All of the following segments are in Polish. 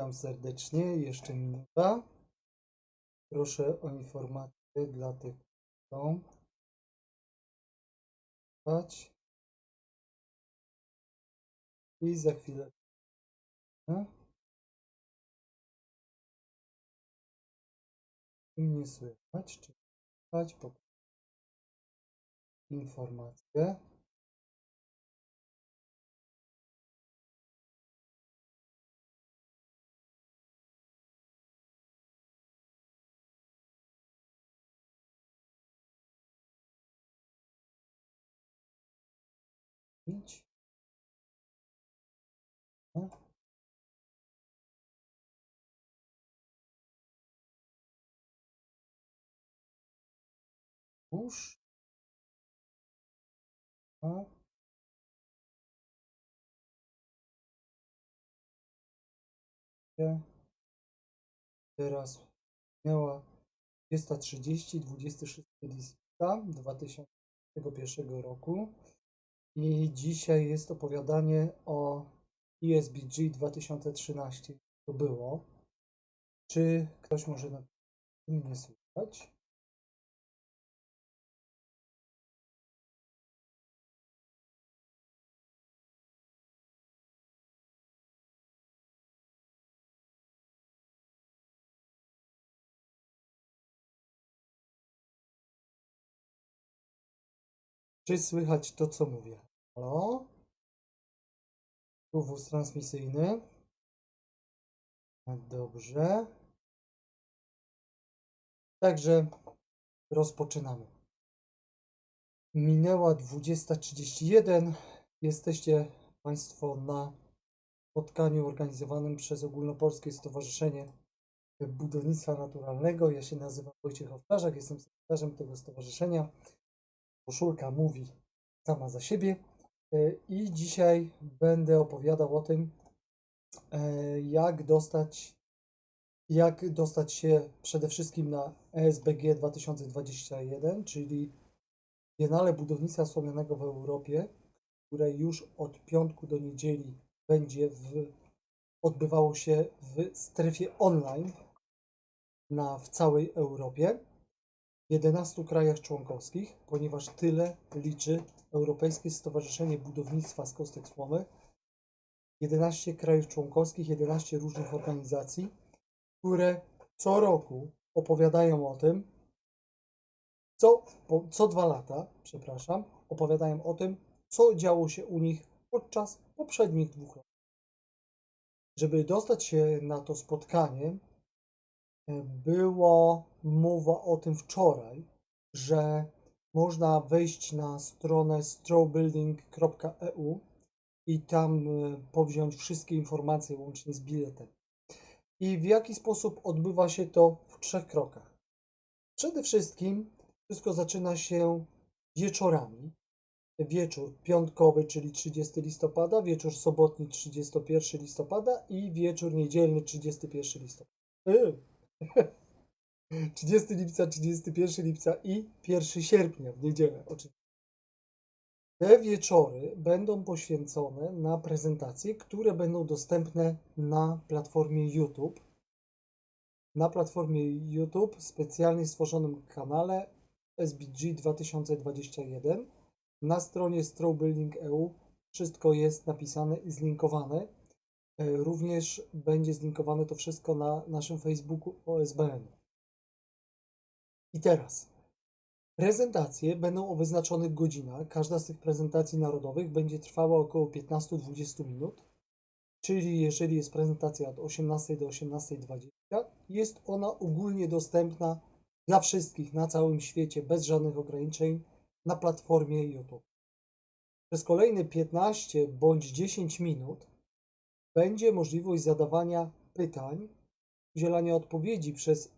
Witam serdecznie, jeszcze minuta. Proszę o informację dla tych, którzy chcą. I za chwilę. No. Nie słychać, czy słychać? Informacje. No. Już. A. Nie. Teraz miała 20.30, 26 listopada 2021 roku. I dzisiaj jest opowiadanie o ESBG 2013. To było. Czy ktoś może mnie słuchać? Czy słychać to, co mówię? Halo? Tu wóz transmisyjny. Dobrze. Także rozpoczynamy. Minęła 20.31. Jesteście Państwo na spotkaniu organizowanym przez Ogólnopolskie Stowarzyszenie Budownictwa Naturalnego. Ja się nazywam Wojciech Owczarzak, jestem sekretarzem tego stowarzyszenia. Koszulka mówi sama za siebie. E, I dzisiaj będę opowiadał o tym, e, jak dostać, jak dostać się przede wszystkim na ESBG 2021, czyli Biennale Budownictwa Słomianego w Europie, które już od piątku do niedzieli będzie w, odbywało się w strefie online na, w całej Europie. 11 krajach członkowskich, ponieważ tyle liczy Europejskie Stowarzyszenie Budownictwa z Kostek Słomy. 11 krajów członkowskich, 11 różnych organizacji, które co roku opowiadają o tym, co, co dwa lata, przepraszam, opowiadają o tym, co działo się u nich podczas poprzednich dwóch lat. Żeby dostać się na to spotkanie, było mowa o tym wczoraj, że można wejść na stronę strawbuilding.eu i tam e, powziąć wszystkie informacje łącznie z biletem. I w jaki sposób odbywa się to w trzech krokach. Przede wszystkim wszystko zaczyna się wieczorami. Wieczór piątkowy, czyli 30 listopada, wieczór sobotni 31 listopada i wieczór niedzielny 31 listopada. Yy. 30 lipca, 31 lipca i 1 sierpnia w niedzielę oczywiście. Te wieczory będą poświęcone na prezentacje, które będą dostępne na platformie YouTube. Na platformie YouTube specjalnie stworzonym kanale SBG 2021 na stronie Strawbuilding.eu wszystko jest napisane i zlinkowane. E, Również będzie zlinkowane to wszystko na naszym Facebooku OSBN. I teraz prezentacje będą o wyznaczonych godzinach. Każda z tych prezentacji narodowych będzie trwała około 15-20 minut. Czyli jeżeli jest prezentacja od 18 do 18.20, jest ona ogólnie dostępna dla wszystkich na całym świecie bez żadnych ograniczeń na platformie YouTube. Przez kolejne 15 bądź 10 minut będzie możliwość zadawania pytań, udzielania odpowiedzi przez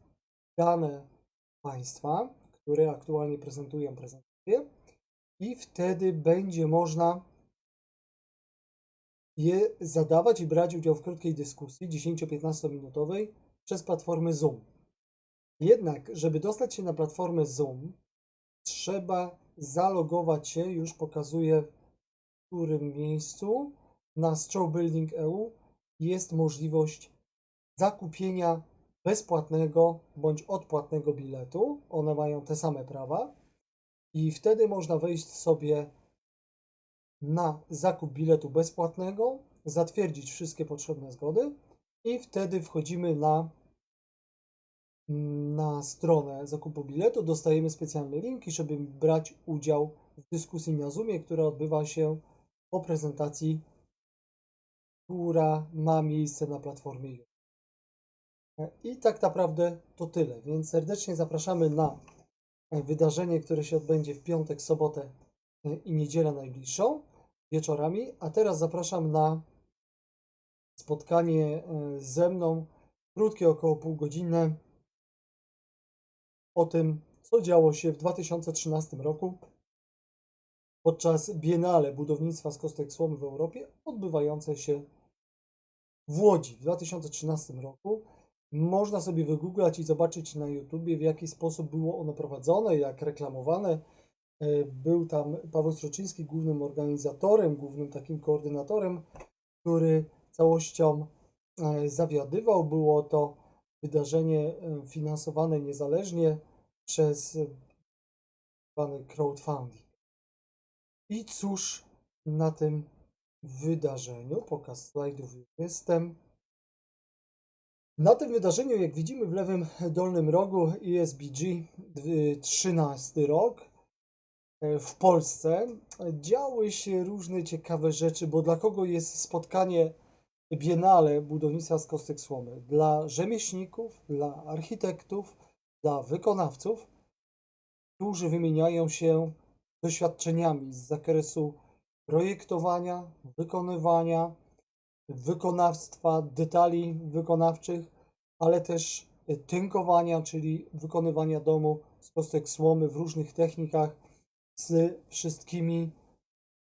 dane państwa, które aktualnie prezentują prezentację i wtedy będzie można je zadawać i brać udział w krótkiej dyskusji 10-15 minutowej przez platformę Zoom. Jednak, żeby dostać się na platformę Zoom, trzeba zalogować się, już pokazuję w którym miejscu, na Strawbuilding.eu jest możliwość zakupienia bezpłatnego bądź odpłatnego biletu. One mają te same prawa i wtedy można wejść sobie na zakup biletu bezpłatnego, zatwierdzić wszystkie potrzebne zgody i wtedy wchodzimy na, na stronę zakupu biletu, dostajemy specjalny link, żeby brać udział w dyskusji na Zoomie, która odbywa się po prezentacji, która ma miejsce na platformie. I tak naprawdę to tyle, więc serdecznie zapraszamy na wydarzenie, które się odbędzie w piątek, sobotę i niedzielę najbliższą wieczorami. A teraz zapraszam na spotkanie e, ze mną, krótkie, około półgodzinne, o tym, co działo się w 2013 roku podczas Biennale Budownictwa z Kostek Słomy w Europie, odbywające się w Łodzi w 2013 roku. Można sobie wygooglać i zobaczyć na YouTubie, w jaki sposób było ono prowadzone, jak reklamowane. E, Był tam Paweł Stroczyński głównym organizatorem, głównym takim koordynatorem, który całością e, zawiadywał. Było to wydarzenie e, finansowane niezależnie przez crowdfunding. I cóż na tym wydarzeniu, pokaz slajdów jestem. Na tym wydarzeniu, jak widzimy w lewym dolnym rogu ESBG 13 rok e, w Polsce działy się różne ciekawe rzeczy, bo dla kogo jest spotkanie Biennale Budownictwa z Kostek Słomy? Dla rzemieślników, dla architektów, dla wykonawców, którzy wymieniają się doświadczeniami z zakresu projektowania, wykonywania, wykonawstwa, detali wykonawczych, ale też tynkowania, czyli wykonywania domu z kostek słomy w różnych technikach z wszystkimi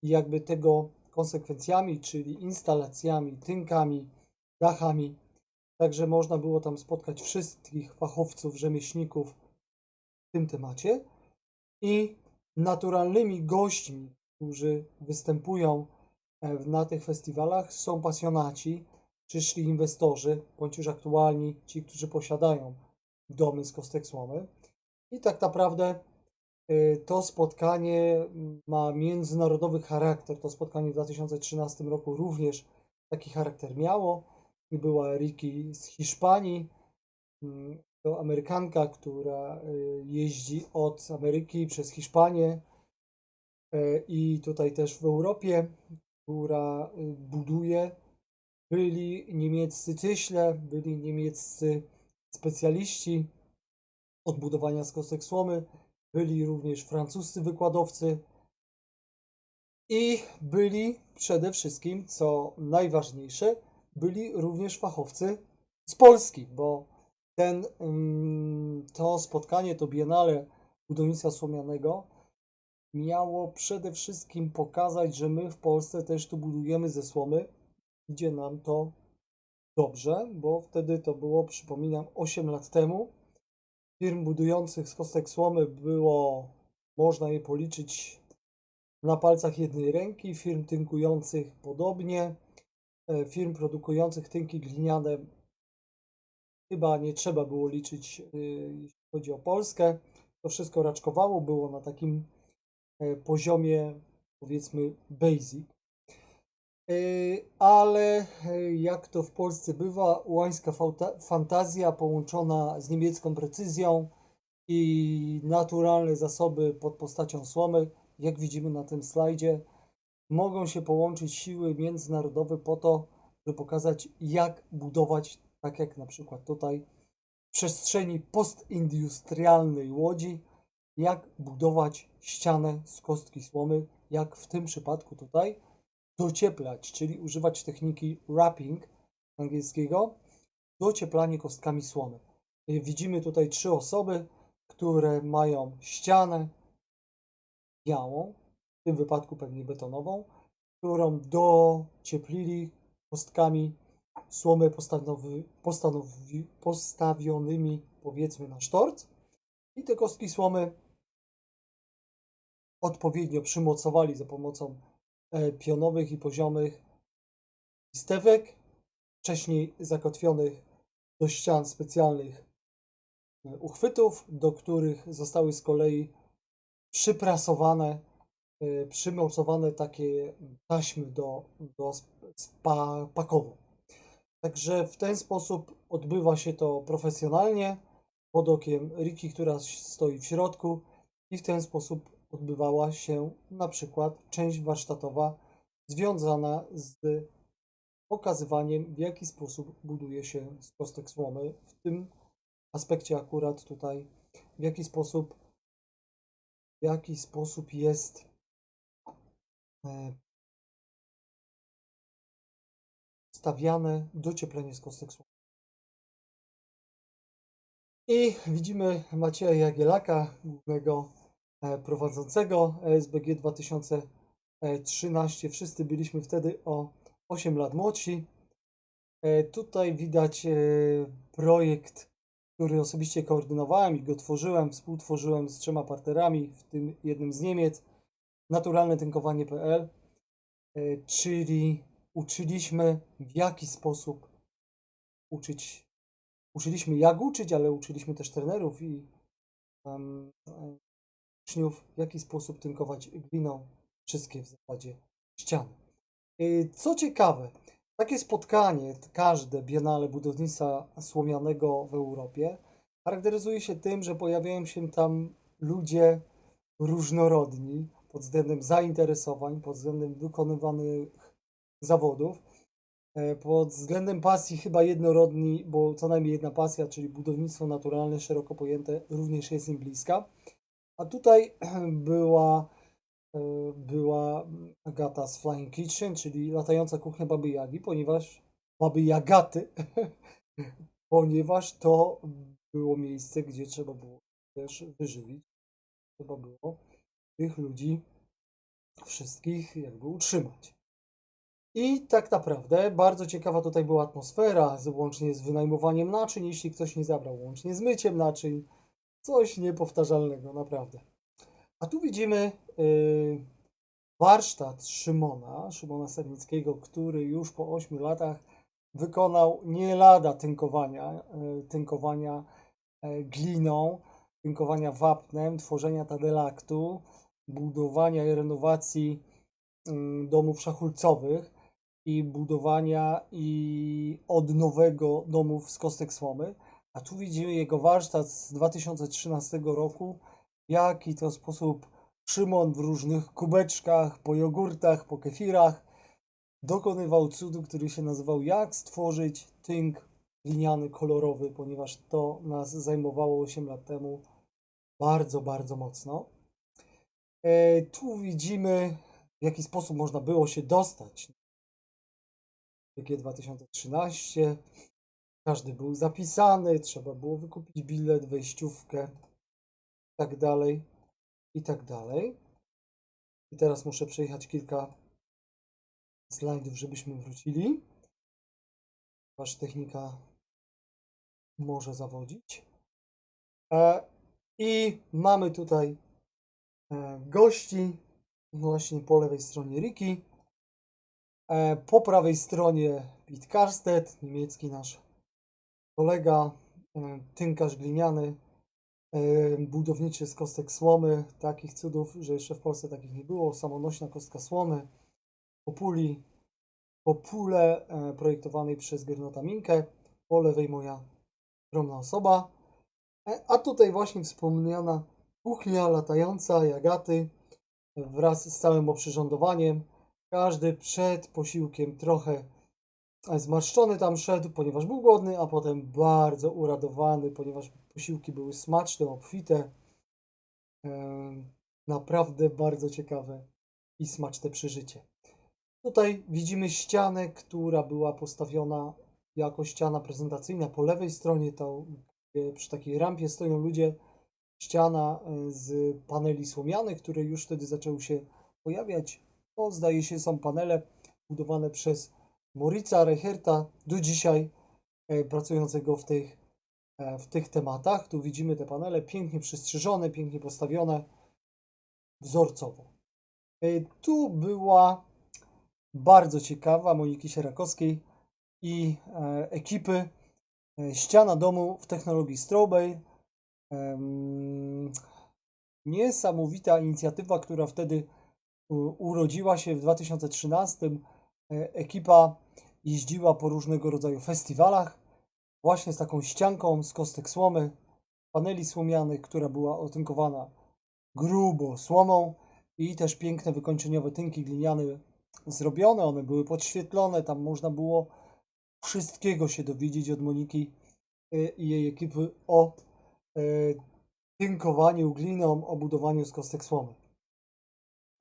jakby tego konsekwencjami, czyli instalacjami, tynkami, dachami. Także można było tam spotkać wszystkich fachowców, rzemieślników w tym temacie i naturalnymi gośćmi, którzy występują e, na tych festiwalach, są pasjonaci, przyszli inwestorzy, bądź już aktualni ci, którzy posiadają domy z kostek słomy. I tak naprawdę e, to spotkanie ma międzynarodowy charakter. To spotkanie w 2013 roku również taki charakter miało. Była Riki z Hiszpanii, mm, to Amerykanka, która e, jeździ od Ameryki przez Hiszpanię e, i tutaj też w Europie, która buduje. Byli niemieccy cyśle, byli niemieccy specjaliści od budowania z kostek słomy, byli również francuscy wykładowcy i byli przede wszystkim, co najważniejsze, byli również fachowcy z Polski, bo ten, ym, to spotkanie, to Biennale Budownictwa Słomianego miało przede wszystkim pokazać, że my w Polsce też tu budujemy ze słomy. Idzie nam to dobrze, bo wtedy to było, przypominam, 8 lat temu. Firm budujących z kostek słomy było, można je policzyć na palcach jednej ręki, firm tynkujących podobnie, e, firm produkujących tynki gliniane chyba nie trzeba było liczyć, y, jeśli chodzi o Polskę. To wszystko raczkowało, było na takim e, poziomie, powiedzmy, basic. Y, Ale e, jak to w Polsce bywa, łańska fantazja połączona z niemiecką precyzją i naturalne zasoby pod postacią słomy, jak widzimy na tym slajdzie, mogą się połączyć siły międzynarodowe po to, by pokazać, jak budować tak jak na przykład tutaj w przestrzeni postindustrialnej Łodzi, jak budować ścianę z kostki słomy, jak w tym przypadku tutaj docieplać, czyli używać techniki wrapping angielskiego, docieplanie kostkami słomy. Widzimy tutaj trzy osoby, które mają ścianę białą, w tym wypadku pewnie betonową, którą docieplili kostkami słomy postawionymi powiedzmy na sztort i te kostki słomy odpowiednio przymocowali za pomocą e, pionowych i poziomych stewek, wcześniej zakotwionych do ścian specjalnych e, uchwytów, do których zostały z kolei przyprasowane, e, przymocowane takie taśmy do, do spa, pakowu. Także w ten sposób odbywa się to profesjonalnie pod okiem Riki, która stoi w środku i w ten sposób odbywała się na przykład część warsztatowa związana z pokazywaniem, w jaki sposób buduje się z słomy. W tym aspekcie akurat tutaj, w jaki sposób, w jaki sposób jest e, stawiane docieplenie z słomy. I widzimy Macieja Jagielaka, głównego prowadzącego SBG 2013. Wszyscy byliśmy wtedy o 8 lat młodsi. E, Tutaj widać e, projekt, który osobiście koordynowałem i go tworzyłem, współtworzyłem z trzema partnerami, w tym jednym z Niemiec, naturalnetynkowanie.pl, e, czyli uczyliśmy w jaki sposób uczyć, uczyliśmy jak uczyć, ale uczyliśmy też trenerów i uczniów, w jaki sposób tynkować gliną wszystkie w zasadzie ściany. Y, Co ciekawe, takie spotkanie, każde Biennale Budownictwa Słomianego w Europie, charakteryzuje się tym, że pojawiają się tam ludzie różnorodni pod względem zainteresowań, pod względem wykonywanych zawodów, e, pod względem pasji chyba jednorodni, bo co najmniej jedna pasja, czyli budownictwo naturalne, szeroko pojęte, również jest im bliska. A tutaj była e, była Agata z Flying Kitchen, czyli latająca kuchnia Baby Jagi, ponieważ Baby Jagaty, ponieważ to było miejsce, gdzie trzeba było też wyżywić, trzeba było tych ludzi wszystkich jakby utrzymać. I tak naprawdę bardzo ciekawa tutaj była atmosfera, łącznie z wynajmowaniem naczyń, jeśli ktoś nie zabrał, łącznie z myciem naczyń, coś niepowtarzalnego, naprawdę. A tu widzimy y, warsztat Szymona, Szymona Sernickiego, który już po 8 latach wykonał nie lada tynkowania, y, tynkowania y, gliną, tynkowania wapnem, tworzenia tadelaktu, budowania i renowacji y, domów szachulcowych i budowania i odnowego domów z kostek słomy. A tu widzimy jego warsztat z 2013 roku, w jaki to sposób Szymon w różnych kubeczkach, po jogurtach, po kefirach dokonywał cudu, który się nazywał Jak stworzyć tynk gliniany kolorowy, ponieważ to nas zajmowało 8 lat temu bardzo, bardzo mocno. E, tu widzimy, w jaki sposób można było się dostać GG 2013. Każdy był zapisany, trzeba było wykupić bilet, wejściówkę, i tak dalej, i tak dalej. I teraz muszę przejechać kilka slajdów, żebyśmy wrócili. Wasza technika może zawodzić. E, I mamy tutaj e, gości, właśnie po lewej stronie Riki, e, po prawej stronie Pete Karstedt, niemiecki nasz kolega, e, tynkarz gliniany, e, budowniczy z kostek słomy, takich cudów, że jeszcze w Polsce takich nie było, samonośna kostka słomy, populi, popule e, projektowanej przez Gernota Minkę, po lewej moja skromna osoba, a tutaj właśnie wspomniana kuchnia latająca Jagaty wraz z całym oprzyrządowaniem. Każdy przed posiłkiem trochę zmarszczony tam szedł, ponieważ był głodny, a potem bardzo uradowany, ponieważ posiłki były smaczne, obfite. Naprawdę bardzo ciekawe i smaczne przeżycie. Tutaj widzimy ścianę, która była postawiona jako ściana prezentacyjna. Po lewej stronie to przy takiej rampie stoją ludzie. Ściana e, z paneli słomianych, które już wtedy zaczęły się pojawiać. To zdaje się są panele budowane przez Moritza Reicherta do dzisiaj e, pracującego w tych, e, w tych tematach. Tu widzimy te panele pięknie przystrzyżone, pięknie postawione wzorcowo. E, Tu była bardzo ciekawa Moniki Sierakowskiej i ekipy Ściana domu w technologii Strobel. Em, Niesamowita inicjatywa, która wtedy urodziła się w 2013. E, Ekipa jeździła po różnego rodzaju festiwalach, właśnie z taką ścianką z kostek słomy, paneli słomianych, która była otynkowana grubo słomą i też piękne wykończeniowe tynki gliniane zrobione. One były podświetlone, tam można było wszystkiego się dowiedzieć od Moniki y, i jej ekipy o e, tynkowaniu gliną, o budowaniu z kostek słomy.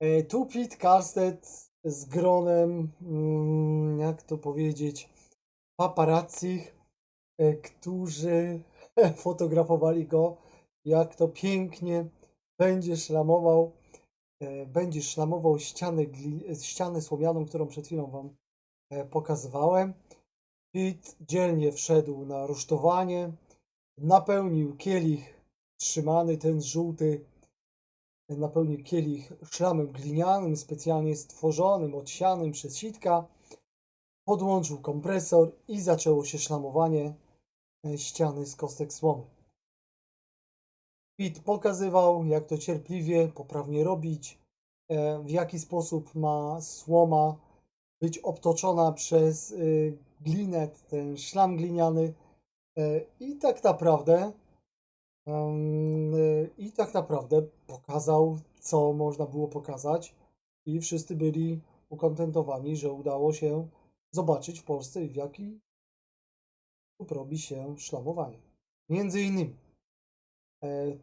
E, Tu Pete Karstedt z gronem, mm, jak to powiedzieć, paparazzi, e, którzy fotografowali go, jak to pięknie będzie szlamował, e, będzie szlamował ścianę, gli- ścianę słomianą, którą przed chwilą Wam e, pokazywałem. Pete dzielnie wszedł na rusztowanie, napełnił kielich trzymany, ten żółty, napełnił kielich szlamem glinianym, specjalnie stworzonym, odsianym przez sitka, podłączył kompresor i zaczęło się szlamowanie e, ściany z kostek słomy. Pete pokazywał, jak to cierpliwie, poprawnie robić, e, w jaki sposób ma słoma być obtoczona przez y, glinę, ten szlam gliniany. E, I tak naprawdę, i tak naprawdę pokazał, co można było pokazać, i wszyscy byli ukontentowani, że udało się zobaczyć w Polsce, w jaki sposób robi się szlamowanie. Między innymi e,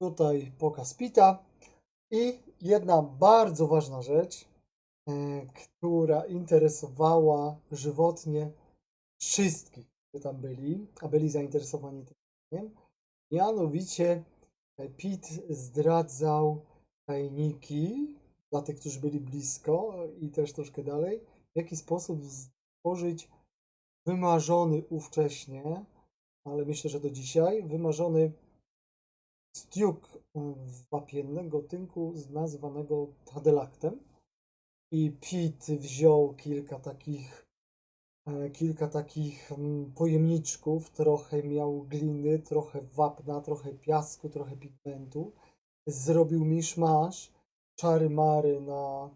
tutaj pokaz Pita i jedna bardzo ważna rzecz, e, która interesowała żywotnie wszystkich, którzy tam byli, a byli zainteresowani tym. Mianowicie Pete zdradzał tajniki dla tych, którzy byli blisko i też troszkę dalej, w jaki sposób stworzyć wymarzony ówcześnie, ale myślę, że do dzisiaj, wymarzony stiuk wapiennego tynku nazwanego tadelaktem. I Pete wziął kilka takich, kilka takich mm, pojemniczków, trochę miał gliny, trochę wapna, trochę piasku, trochę pigmentu. Zrobił miszmasz, czary mary na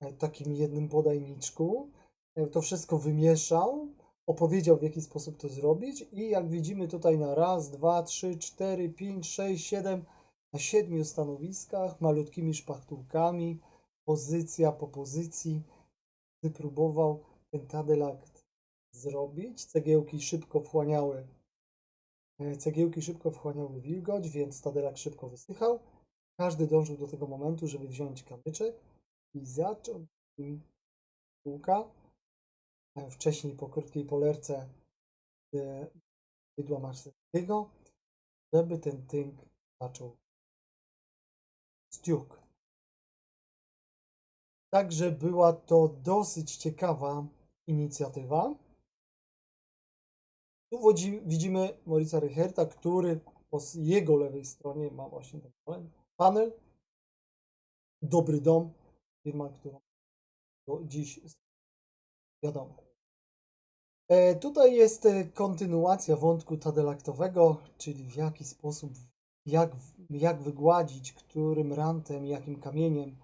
e, takim jednym podajniczku. E, To wszystko wymieszał, opowiedział w jaki sposób to zrobić i jak widzimy tutaj na raz, dwa, trzy, cztery, pięć, sześć, siedem, na siedmiu stanowiskach, malutkimi szpachtułkami, pozycja po pozycji, wypróbował ten tadelakt zrobić. Cegiełki szybko wchłaniały e, cegiełki szybko wchłaniały wilgoć, więc tadelak szybko wysychał. Każdy dążył do tego momentu, żeby wziąć kamyczek i zacząć nim kółka. E, Wcześniej po krótkiej polerce e, bydła marsyjskiego, żeby ten tynk zaczął stiuk. Także była to dosyć ciekawa inicjatywa. Tu widzimy Maurica Reicherta, który po jego lewej stronie ma właśnie ten panel. Dobry dom, firma, która do dziś wiadomo. E, tutaj jest e, kontynuacja wątku tadelaktowego, czyli w jaki sposób, jak, jak wygładzić, którym rantem, jakim kamieniem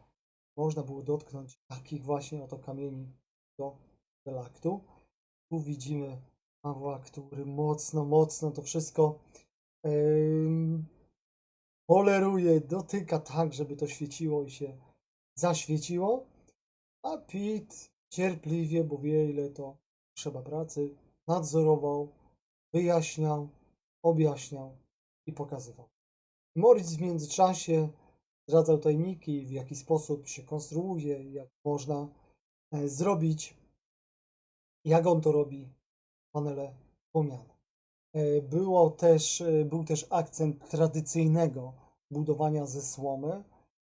można było dotknąć takich właśnie oto kamieni do tadelaktu. Tu widzimy Pawła, który mocno, mocno to wszystko em, poleruje, dotyka tak, żeby to świeciło i się zaświeciło. A Pete cierpliwie, bo wie ile to trzeba pracy, nadzorował, wyjaśniał, objaśniał i pokazywał. Moritz w międzyczasie zdradzał tajniki, w jaki sposób się konstruuje, jak można e, zrobić, jak on to robi, panele wspomniane. E, Było też, e, był też akcent tradycyjnego budowania ze słomy.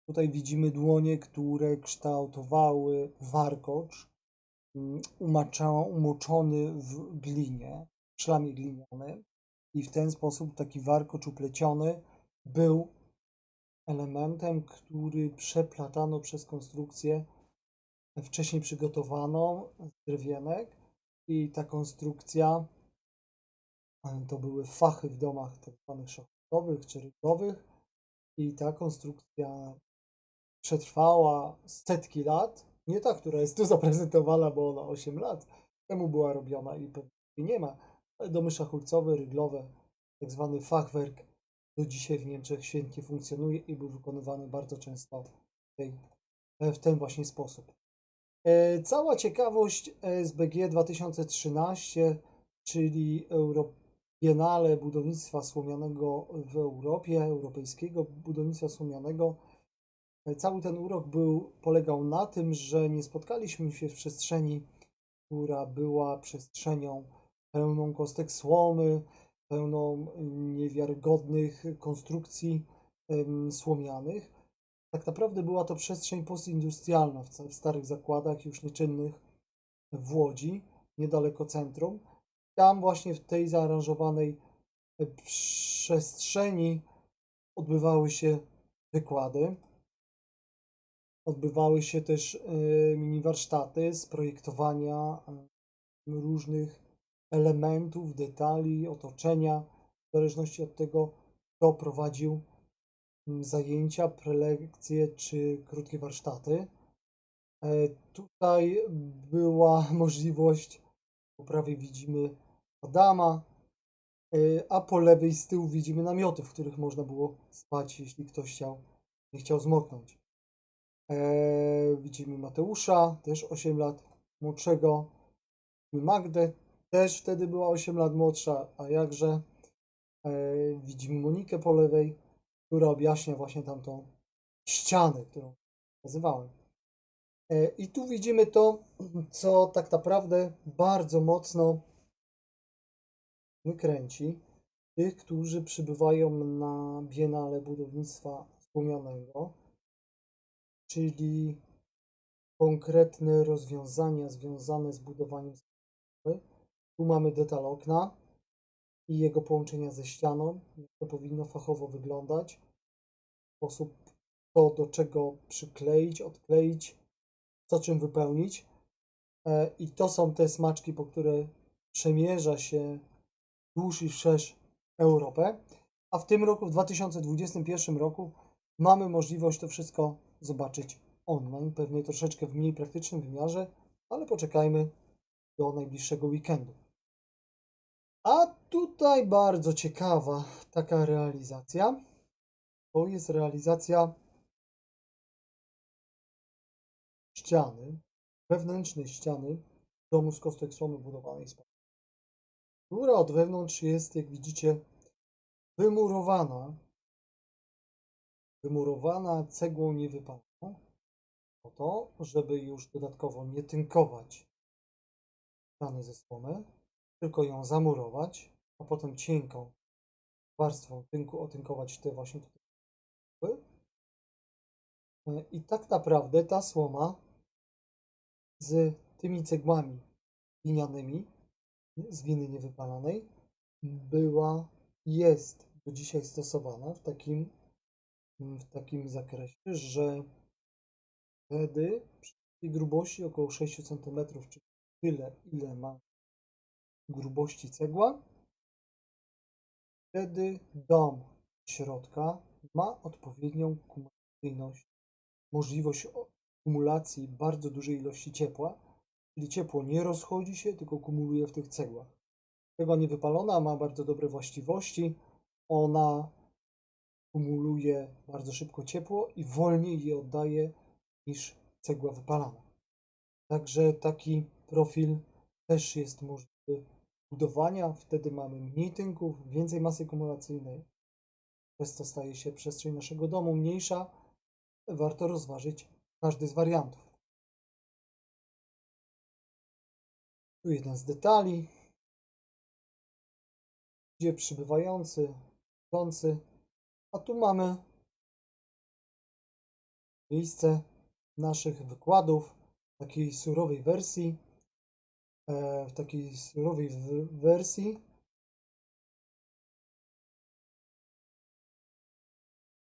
Tutaj widzimy dłonie, które kształtowały warkocz, mm, umoczony w glinie, w szlamie glinianym i w ten sposób taki warkocz upleciony był elementem, który przeplatano przez konstrukcję wcześniej przygotowaną z drewienek i ta konstrukcja E, To były fachy w domach tak zwanych szachtowych czy rynkowych i ta konstrukcja przetrwała setki lat. Nie ta, która jest tu zaprezentowana, bo ona 8 lat temu była robiona i pewnie nie ma, ale domy szachulcowe, ryglowe, tak zwany fachwerk do dzisiaj w Niemczech świetnie funkcjonuje i był wykonywany bardzo często w, tej, w ten właśnie sposób. E, Cała ciekawość SBG 2013, czyli Euro Biennale Budownictwa Słomianego w Europie, Europejskiego Budownictwa Słomianego. E, Cały ten urok był, polegał na tym, że nie spotkaliśmy się w przestrzeni, która była przestrzenią pełną kostek słomy, pełną niewiarygodnych konstrukcji słomianych. Tak naprawdę była to przestrzeń postindustrialna w, starych zakładach już nieczynnych w Łodzi, niedaleko centrum. Tam właśnie w tej zaaranżowanej e, przestrzeni odbywały się wykłady. Odbywały się też e, mini warsztaty z projektowania e, różnych elementów, detali, otoczenia, w zależności od tego, kto prowadził zajęcia, prelekcje czy krótkie warsztaty. E, Tutaj była możliwość, po prawej widzimy Adama, e, a po lewej z tyłu widzimy namioty, w których można było spać, jeśli ktoś chciał, nie chciał zmoknąć. E, Widzimy Mateusza, też 8 lat młodszego. Magdę, też wtedy była 8 lat młodsza, a jakże. Widzimy Monikę po lewej, która objaśnia właśnie tamtą ścianę, którą nazywałem. E, I tu widzimy to, co tak naprawdę bardzo mocno wykręci tych, którzy przybywają na Biennale Budownictwa Słomianego, czyli konkretne rozwiązania związane z budowaniem. Tu mamy detal okna i jego połączenia ze ścianą. Jak to powinno fachowo wyglądać. Sposób to, do czego przykleić, odkleić, co czym wypełnić. E, I to są te smaczki, po które przemierza się wzdłuż i wszerz Europę. A w tym roku, w 2021 roku, mamy możliwość to wszystko zobaczyć online, pewnie troszeczkę w mniej praktycznym wymiarze, ale poczekajmy do najbliższego weekendu. A tutaj bardzo ciekawa taka realizacja. To jest realizacja ściany, wewnętrznej ściany domu z kostek słomy budowanej z pamięci, która od wewnątrz jest, jak widzicie, wymurowana, wymurowana cegłą niewypaloną, po to, żeby już dodatkowo nie tynkować ściany ze słomy, tylko ją zamurować, a potem cienką warstwą tynku otynkować te właśnie tutaj. E, I tak naprawdę ta słoma z tymi cegłami glinianymi z winy niewypalanej była, jest do dzisiaj stosowana w takim, w takim zakresie, że wtedy przy grubości około 6 cm, czyli tyle, ile ma grubości cegła, wtedy dom środka ma odpowiednią kumulacyjność, możliwość kumulacji bardzo dużej ilości ciepła, czyli ciepło nie rozchodzi się, tylko kumuluje w tych cegłach. Cegła niewypalona ma bardzo dobre właściwości, ona kumuluje bardzo szybko ciepło i wolniej je oddaje niż cegła wypalana. Także taki profil też jest możliwy budowania. Wtedy mamy mniej tynków, więcej masy kumulacyjnej. Przez to staje się przestrzeń naszego domu mniejsza. Warto rozważyć każdy z wariantów. Tu jeden z detali, gdzie przybywający, chodzący, a tu mamy miejsce naszych wykładów takiej surowej wersji. E, W takiej surowej wersji.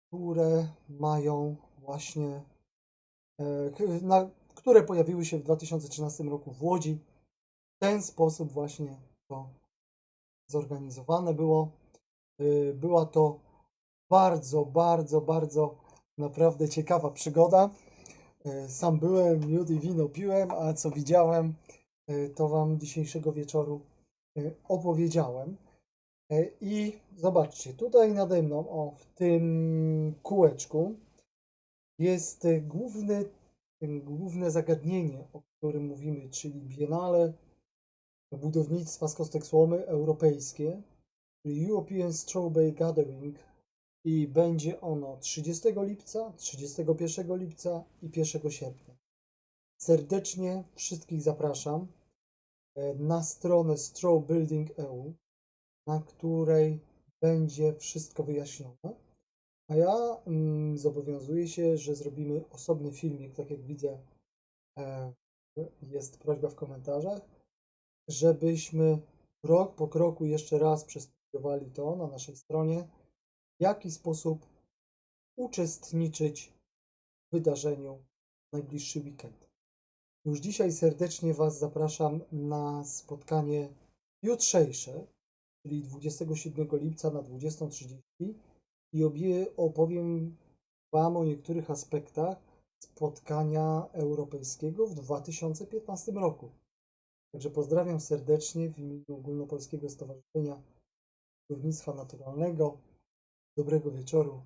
które mają właśnie, e, na, które pojawiły się w 2013 roku w Łodzi. W ten sposób właśnie to zorganizowane było. Y, Była to bardzo, bardzo, bardzo naprawdę ciekawa przygoda. Sam byłem, miód i wino piłem, a co widziałem, to Wam dzisiejszego wieczoru y, opowiedziałem. Y, I zobaczcie, tutaj nade mną, o, w tym kółeczku jest główne zagadnienie, o którym mówimy, czyli Biennale budownictwa z kostek słomy europejskie, European Strawberry Gathering i będzie ono 30 lipca, 31 lipca i 1 sierpnia. Serdecznie wszystkich zapraszam e, na stronę Straw Building EU, na której będzie wszystko wyjaśnione. A ja mm, zobowiązuję się, że zrobimy osobny filmik, tak jak widzę, e, jest prośba w komentarzach, żebyśmy krok po kroku jeszcze raz przestudiowali to na naszej stronie, w jaki sposób uczestniczyć w wydarzeniu w najbliższy weekend. Już dzisiaj serdecznie Was zapraszam na spotkanie jutrzejsze, czyli 27 lipca na 20.30 i opowiem Wam o niektórych aspektach spotkania europejskiego w 2015 roku. Także pozdrawiam serdecznie w imieniu Ogólnopolskiego Stowarzyszenia Budownictwa Naturalnego. Dobrego wieczoru